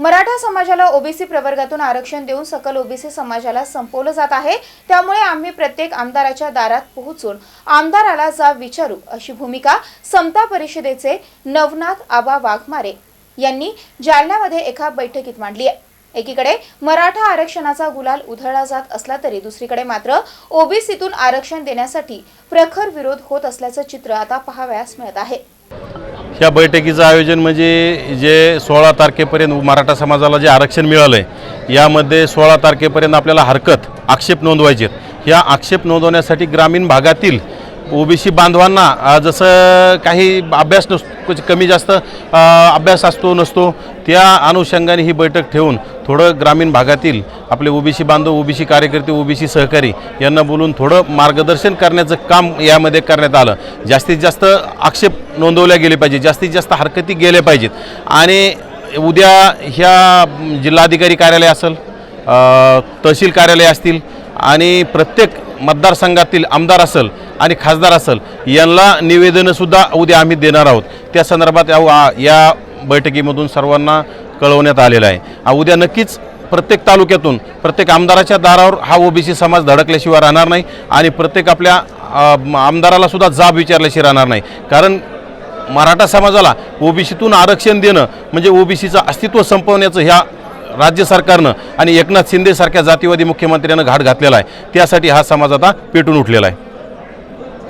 मराठा समाजाला ओबीसी प्रवर्गातून आरक्षण देऊन सकल ओबीसी समाजाला संपवलं जात आहे. त्यामुळे आम्ही प्रत्येक आमदाराच्या दारात पोहोचून आमदाराला जाब विचारू अशी भूमिका समता परिषदेचे नवनाथ आबा वाघमारे यांनी जालन्यामध्ये एका बैठकीत मांडली आहे. एकीकडे मराठा आरक्षणाचा गुलाल उधळला जात असला तरी दुसरीकडे मात्र ओबीसीतून आरक्षण देण्यासाठी प्रखर विरोध होत असल्याचं चित्र आता पाहावयास मिळत आहे. या बैठकीचं आयोजन म्हणजे जे सोळा तारखेपर्यंत मराठा समाजाला जे आरक्षण मिळालं आहे यामध्ये सोळा तारखेपर्यंत आपल्याला हरकत आक्षेप नोंदवायचे आहेत ह्या आक्षेप नोंदवण्यासाठी ग्रामीण भागातील ओबीसी बांधवांना जसं काही अभ्यास नसतो कमी जास्त अभ्यास असतो नसतो त्या अनुषंगाने ही बैठक ठेवून थोडं ग्रामीण भागातील आपले ओबीसी बांधव ओबीसी कार्यकर्ते ओबीसी सहकारी यांना बोलून थोडं मार्गदर्शन करण्याचं काम यामध्ये करण्यात आलं. जास्तीत जास्त आक्षेप नोंदवल्या गेले पाहिजे जास्तीत जास्त हरकती गेल्या पाहिजेत. आणि उद्या ह्या जिल्हाधिकारी कार्यालय असेल तहसील कार्यालय असतील आणि प्रत्येक मतदारसंघातील आमदार असेल आणि खासदार असेल यांना निवेदनंसुद्धा उद्या आम्ही देणार आहोत. त्या संदर्भात या- या बैठकीमधून सर्वांना कळवण्यात आलेलं आहे. उद्या नक्कीच प्रत्येक तालुक्यातून प्रत्येक आमदाराच्या दारावर हा ओबीसी समाज धडकल्याशिवाय राहणार नाही आणि प्रत्येक आपल्या आमदारालासुद्धा आमदाराला सुद्धा जाब विचारल्याशिवाय राहणार नाही. कारण मराठा समाजाला ओबीसीतून आरक्षण देणं म्हणजे ओबीसीचं अस्तित्व संपवण्याचं ह्या राज्य सरकारनं आणि एकनाथ शिंदेसारख्या जातीवादी मुख्यमंत्र्यानं घाट घातलेला आहे. त्यासाठी हा समाज आता पेटून उठलेला आहे.